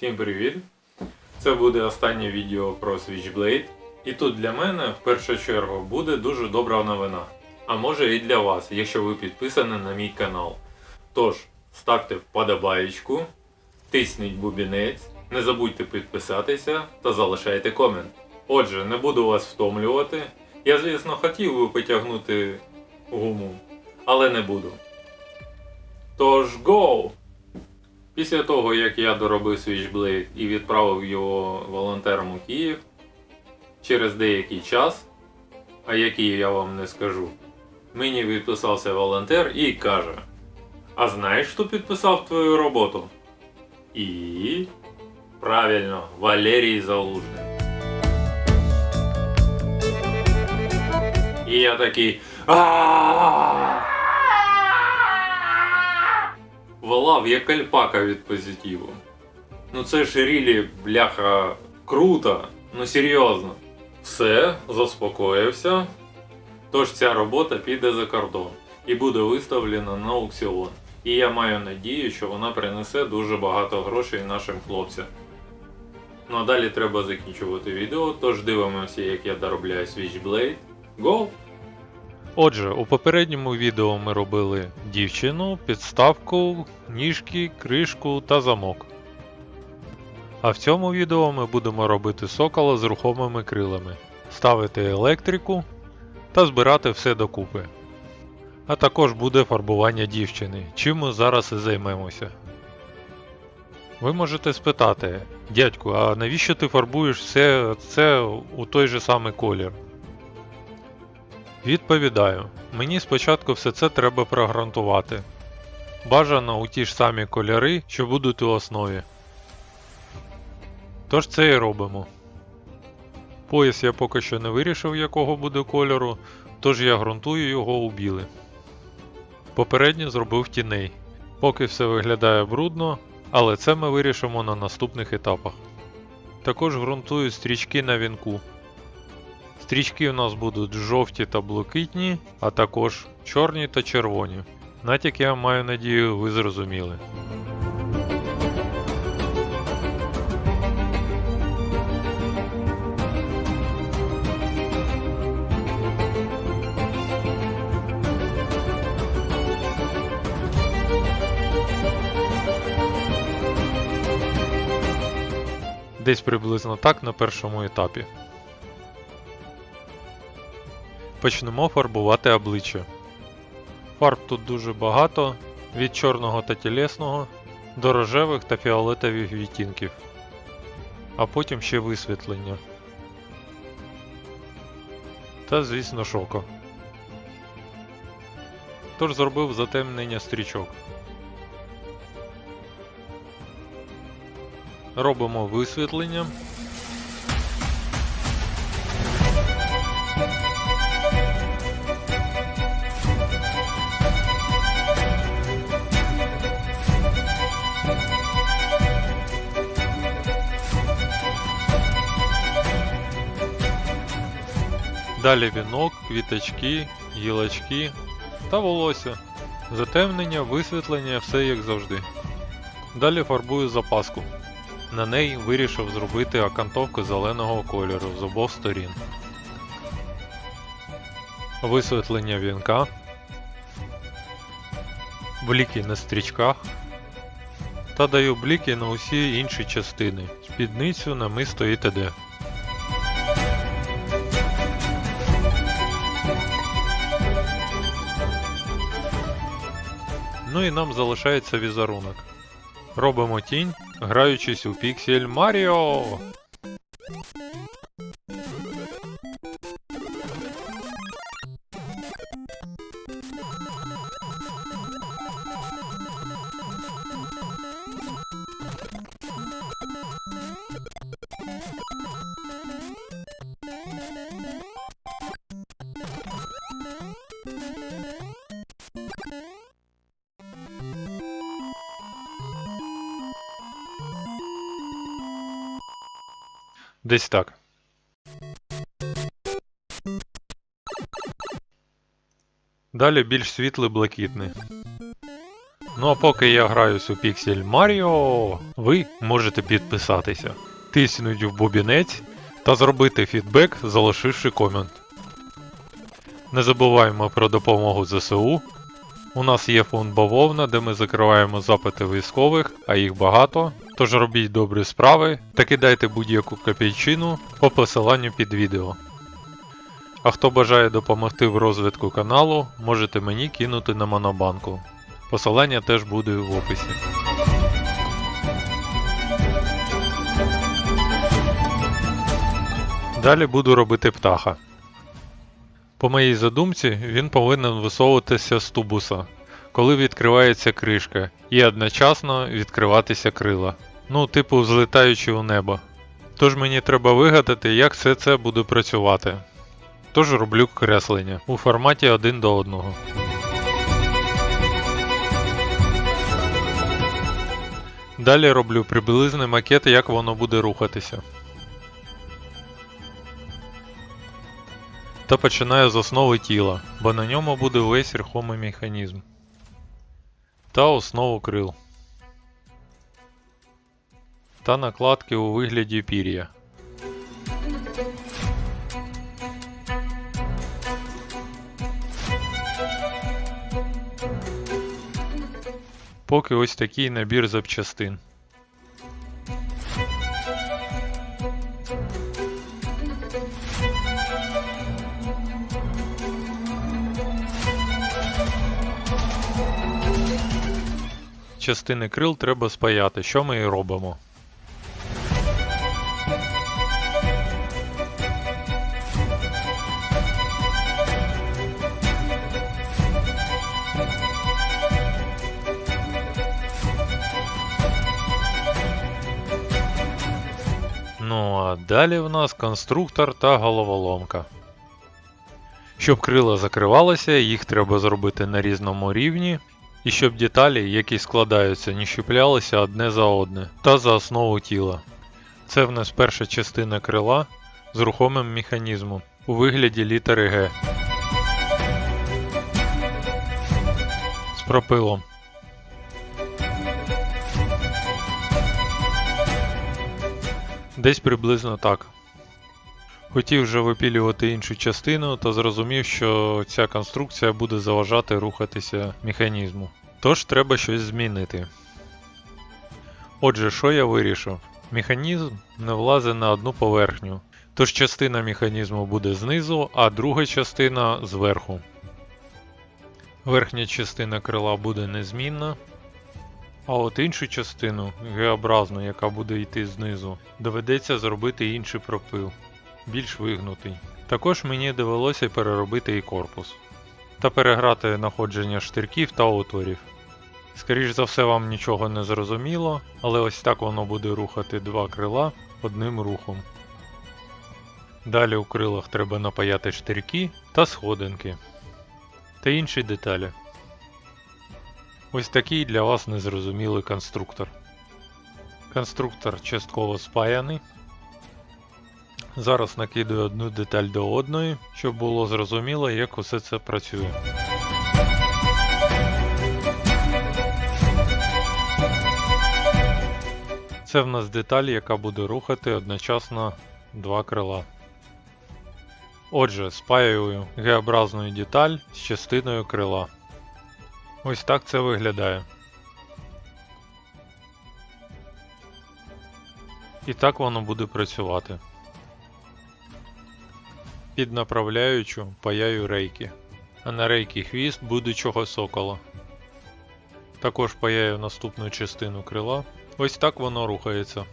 Всім привіт! Це буде останнє відео про Switchblade. І тут для мене в першу чергу буде дуже добра новина. А може і для вас, якщо ви підписані на мій канал. Тож, ставте вподобаєчку, тисніть бубінець, не забудьте підписатися та залишайте комент. Отже, не буду вас втомлювати. Я, звісно, хотів би потягнути гуму, але не буду. Тож, go! Після того, як я доробив Switchblade і відправив його волонтерам у Київ, через деякий час, а який я вам не скажу, мені відписався волонтер і каже: А знаєш, хто підписав твою роботу? І. Правильно, Валерій Залужний. І я такий. а Волав як альпака від позитиву. Ну це ж рілі, бляха, круто, ну серйозно. Все, заспокоївся. Тож ця робота піде за кордон і буде виставлена на аукціон. І я маю надію, що вона принесе дуже багато грошей нашим хлопцям. Ну а далі треба закінчувати відео, тож дивимося, як я доробляю Switchblade. Go! Отже, у попередньому відео ми робили дівчину, підставку, ніжки, кришку та замок. А в цьому відео ми будемо робити сокола з рухомими крилами, ставити електрику та збирати все докупи. А також буде фарбування дівчини, чим ми зараз і займемося. Ви можете спитати, дядьку, а навіщо ти фарбуєш все це у той же самий колір? Відповідаю, мені спочатку все це треба прогрунтувати. Бажано у ті ж самі кольори, що будуть у основі. Тож це і робимо. Пояс я поки що не вирішив, якого буде кольору, тож я ґрунтую його у білий. Попередньо зробив тіней. Поки все виглядає брудно, але це ми вирішимо на наступних етапах. Також ґрунтую стрічки на вінку. Стрічки у нас будуть жовті та блакитні, а також чорні та червоні. Натяк я маю надію, ви зрозуміли. Десь приблизно так на першому етапі. Почнемо фарбувати обличчя. Фарб тут дуже багато, від чорного та тілесного до рожевих та фіолетових відтінків, а потім ще висвітлення. Та, звісно, шоко. Тож зробив затемнення стрічок. Робимо висвітлення. Далі вінок, квіточки, гілочки та волосся. Затемнення, висвітлення, все як завжди. Далі фарбую запаску. На неї вирішив зробити окантовку зеленого кольору з обох сторін. Висвітлення вінка. Бліки на стрічках. Та даю бліки на усі інші частини. Спідницю, намисто і т.д. Ну і нам залишається візерунок. Робимо тінь, граючись у піксель Маріо. Десь так. Далі більш світлий блакитний. Ну а поки я граюсь у Pixel Mario, ви можете підписатися, тиснуть в бубінець та зробити фідбек, залишивши комент. Не забуваємо про допомогу ЗСУ. У нас є фонд бавовна, де ми закриваємо запити військових, а їх багато. Тож робіть добрі справи та кидайте будь-яку копійчину по посиланню під відео. А хто бажає допомогти в розвитку каналу, можете мені кинути на монобанку. Посилання теж буде в описі. Далі буду робити птаха. По моїй задумці, він повинен висовуватися з тубуса, коли відкривається кришка, і одночасно відкриватися крила. Ну, типу, злітаючи у небо. Тож мені треба вигадати, як все це буде працювати. Тож роблю креслення у форматі один до одного. Далі роблю приблизний макет, як воно буде рухатися. Та починаю з основи тіла, бо на ньому буде весь рухомий механізм. Та основу крил. Та накладки у вигляді пір'я. Поки ось такий набір запчастин. Частини крил треба спаяти, що ми і робимо. Далі в нас конструктор та головоломка. Щоб крила закривалися, їх треба зробити на різному рівні, і щоб деталі, які складаються, не щеплялися одне за одне та за основу тіла. Це в нас перша частина крила з рухомим механізмом у вигляді літери Г. З пропилом. Десь приблизно так. Хотів вже випілювати іншу частину, та зрозумів, що ця конструкція буде заважати рухатися механізму. Тож треба щось змінити. Отже, що я вирішив? Механізм не влазить на одну поверхню. Тож частина механізму буде знизу, а друга частина зверху. Верхня частина крила буде незмінна. А от іншу частину, Г-образну, яка буде йти знизу, доведеться зробити інший пропил більш вигнутий. Також мені довелося переробити і корпус та переграти находження штирків та отворів. Скоріш за все, вам нічого не зрозуміло, але ось так воно буде рухати два крила одним рухом. Далі у крилах треба напаяти штирки та сходинки та інші деталі. Ось такий для вас незрозумілий конструктор. Конструктор частково спаяний. Зараз накидаю одну деталь до одної, щоб було зрозуміло, як усе це працює. Це в нас деталь, яка буде рухати одночасно два крила. Отже, спаюю Г-образну деталь з частиною крила. Ось так це виглядає. І так воно буде працювати. Під направляючу паяю рейки, а на рейки хвіст будучого сокола. Також паяю наступну частину крила. Ось так воно рухається.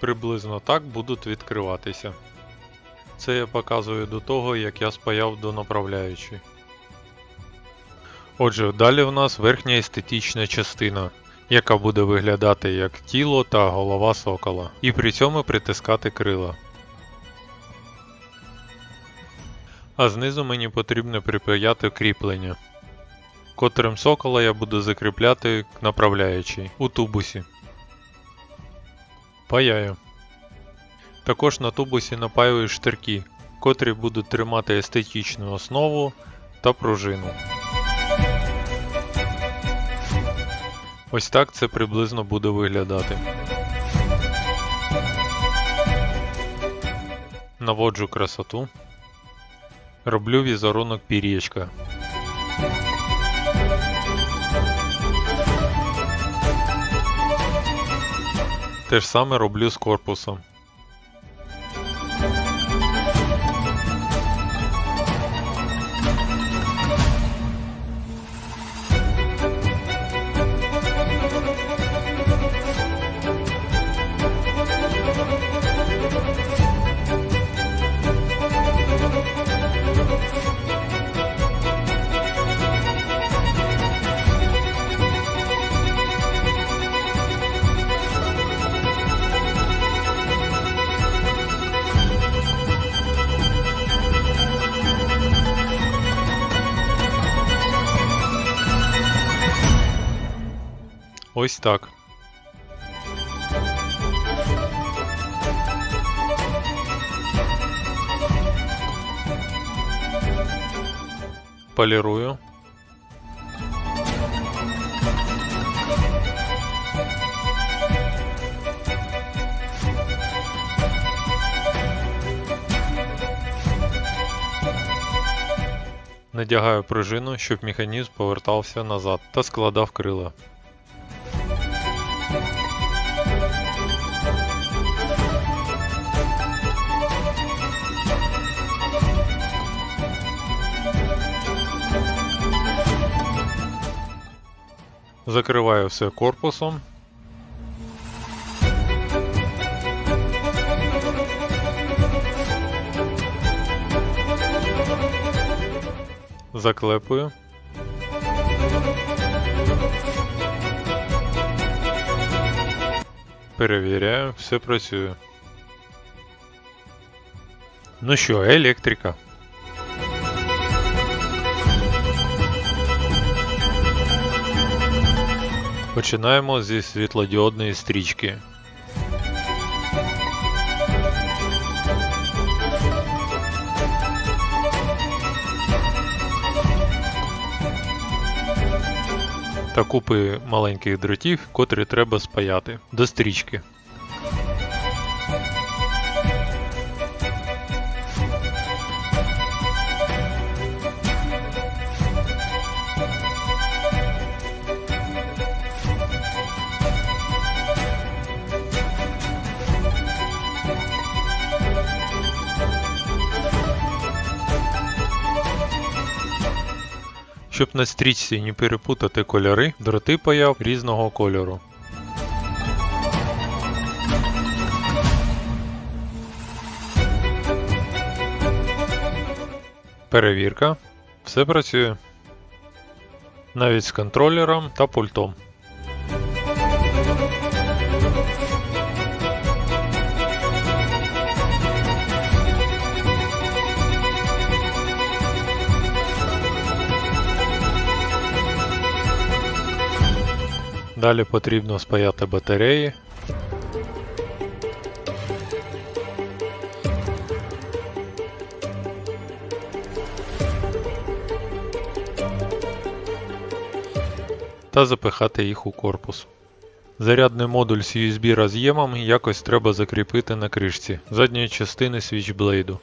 Приблизно так будуть відкриватися. Це я показую до того, як я спаяв до направляючої. Отже, далі в нас верхня естетична частина, яка буде виглядати як тіло та голова сокола, і при цьому притискати крила. А знизу мені потрібно припаяти кріплення, котрим сокола я буду закріпляти к направляючій у тубусі. Паяю. Також на тубусі напаюю штирки, котрі будуть тримати естетичну основу та пружину. Ось так це приблизно буде виглядати. Наводжу красоту. Роблю візерунок пір'ячка. Те ж саме роблю з корпусом. Ось так. Полірую. Надягаю пружину, щоб механізм повертався назад та складав крила. Закриваю все корпусом. Заклепую. Перевіряю, все працює. Ну що, електрика. Починаємо зі світлодіодної стрічки. Та купи маленьких дротів, котрі треба спаяти до стрічки. Щоб на стрічці не перепутати кольори, дроти паяв різного кольору. Перевірка. Все працює. Навіть з контролером та пультом. Далі потрібно спаяти батареї. Та запихати їх у корпус. Зарядний модуль з USB роз'ємом якось треба закріпити на кришці задньої частини свічблейду.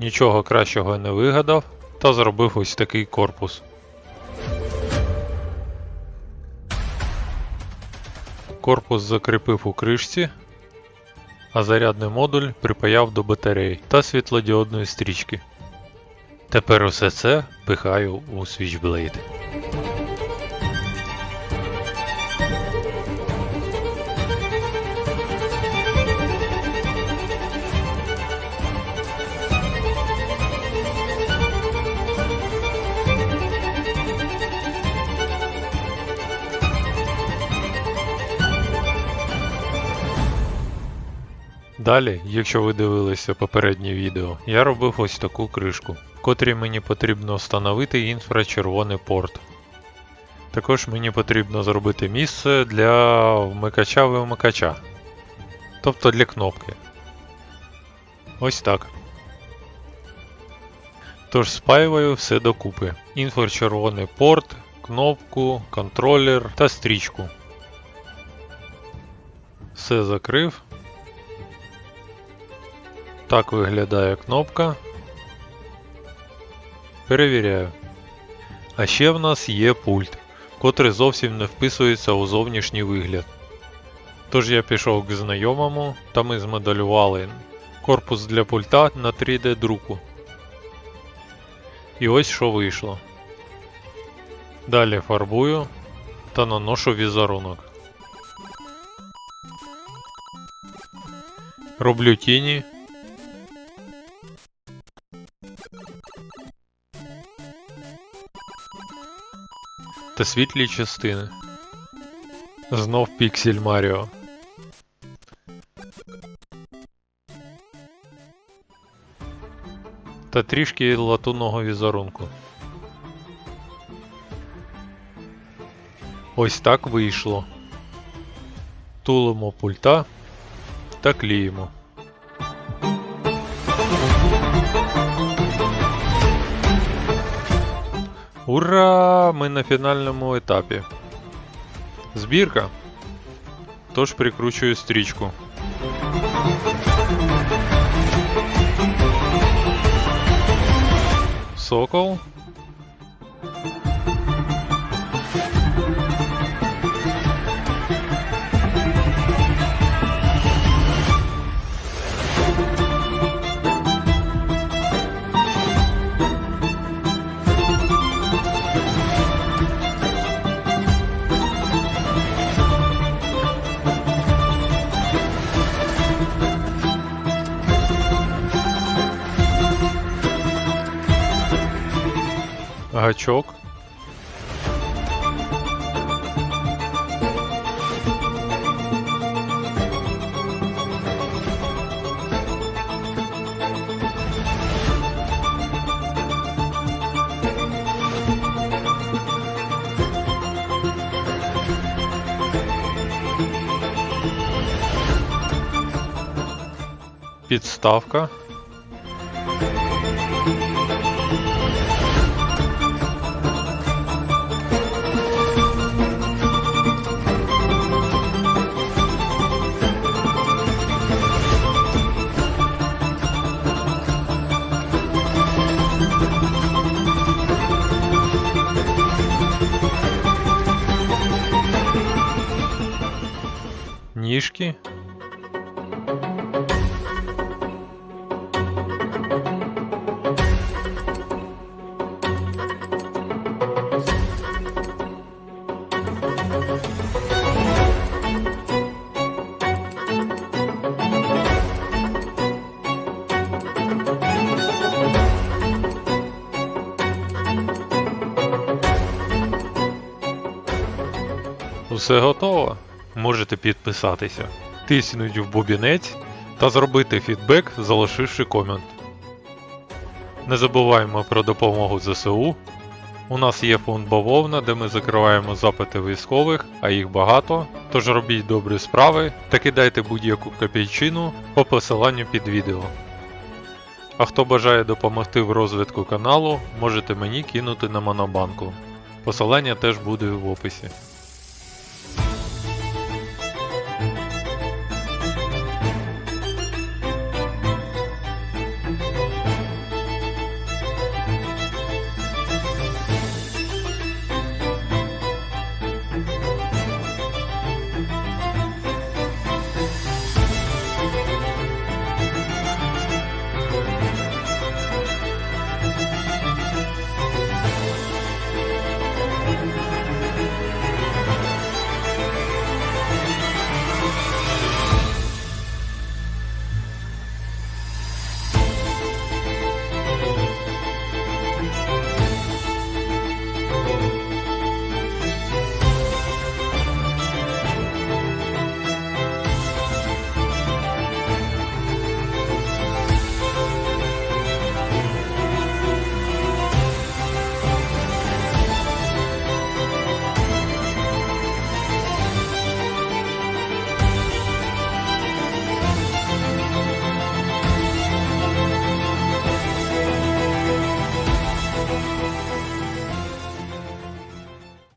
Нічого кращого не вигадав та зробив ось такий корпус. Корпус закріпив у кришці, а зарядний модуль припаяв до батареї та світлодіодної стрічки. Тепер усе це пихаю у Switchblade. Далі, якщо ви дивилися попереднє відео, я робив ось таку кришку, в котрій мені потрібно встановити інфрачервоний порт. Також мені потрібно зробити місце для вмикача вимикача, тобто для кнопки. Ось так. Тож спаюваю все докупи інфрачервоний порт, кнопку, контролер та стрічку. Все закрив. Так виглядає кнопка. Перевіряю. А ще в нас є пульт, котрий зовсім не вписується у зовнішній вигляд. Тож я пішов к знайомому та ми змоделювали корпус для пульта на 3D друку. І ось що вийшло. Далі фарбую та наношу візерунок. Роблю тіні. Та світлі частини. Знов піксель Маріо. Та трішки латунного візерунку. Ось так вийшло. Тулимо пульта та клеїмо. Ура! Ми на фінальному етапі. Збірка. Тож прикручую стрічку. Сокол. Гачок. Підставка. Усе готово. Можете підписатися, тиснуть в бубінець та зробити фідбек, залишивши комент. Не забуваємо про допомогу ЗСУ. У нас є фонд бавовна, де ми закриваємо запити військових, а їх багато. Тож робіть добрі справи та кидайте будь-яку копійчину по посиланню під відео. А хто бажає допомогти в розвитку каналу, можете мені кинути на монобанку. Посилання теж буде в описі.